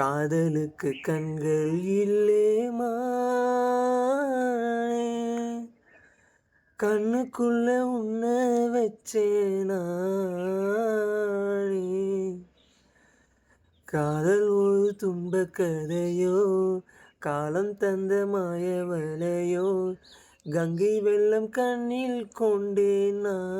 காதலுக்கு கண்கள் இல்லேமா கண்ணுக்குள்ள உன்ன வச்சேனா காதல் ஒரு துன்ப கதையோ காலம் தந்த மாயவலையோ கங்கை வெள்ளம் கண்ணில் கொண்டே நானே.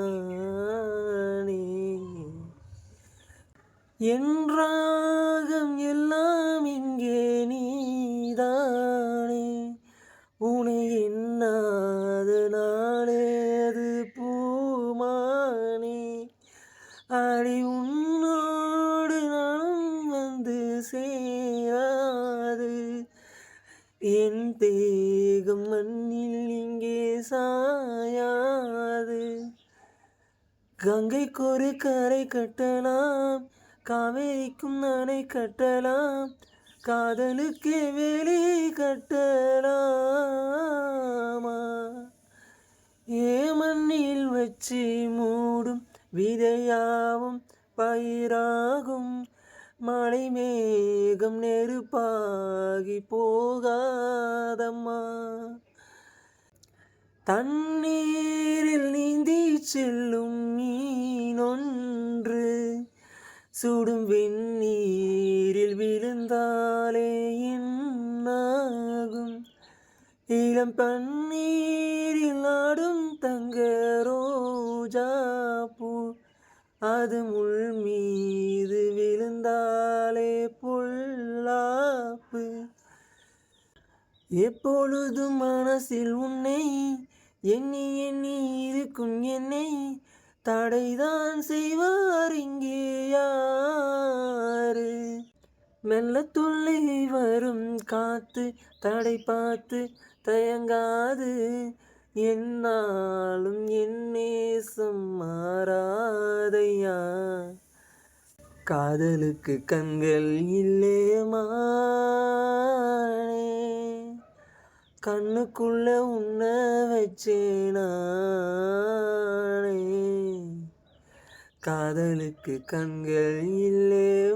என்றாகம் எல்லாம் இங்கே நீதானே. உனை எண்ணாத நாளே பூமானே. அடி உன்னோடு நானும் வந்து சேராது. என் தேகம் மண்ணில் இங்கே சாயாது. கங்கைக்கு ஒரு கரை கட்டலாம் காவேரிக்கும் நானே கட்டலாம். காதலுக்கு வேலி கட்டலாமா? ஏ மண்ணில் வச்சு மூடும் விதையாவும் பயிராகும். மழை மேகம் நெருப்பாகி போகாதம்மா. தண்ணீரில் நீந்தி செல்லும் சுடும் வெந்நீரில் விழுந்தாலே என்னாகும்? இளம் பன்னீரில் ஆடும் தங்க ரோஜா பூ அது முள் மீது விழுந்தாலே பொல்லாப்பு. எப்பொழுதும் மனசில் உன்னை எண்ணி எண்ணி இருக்கும் என்னை தடைதான் செய்வார் இங்கே? யாரு? மெல்ல துள்ளி வரும் காத்து தடை பார்த்து தயங்காது. என்னாலும் என் நேசம் மாறாதையா? காதலுக்கு கண்கள் இல்லே கண்ணுக்குள்ள உன்ன வச்சேனா? காதலுக்கு கண்கள் இல்லை.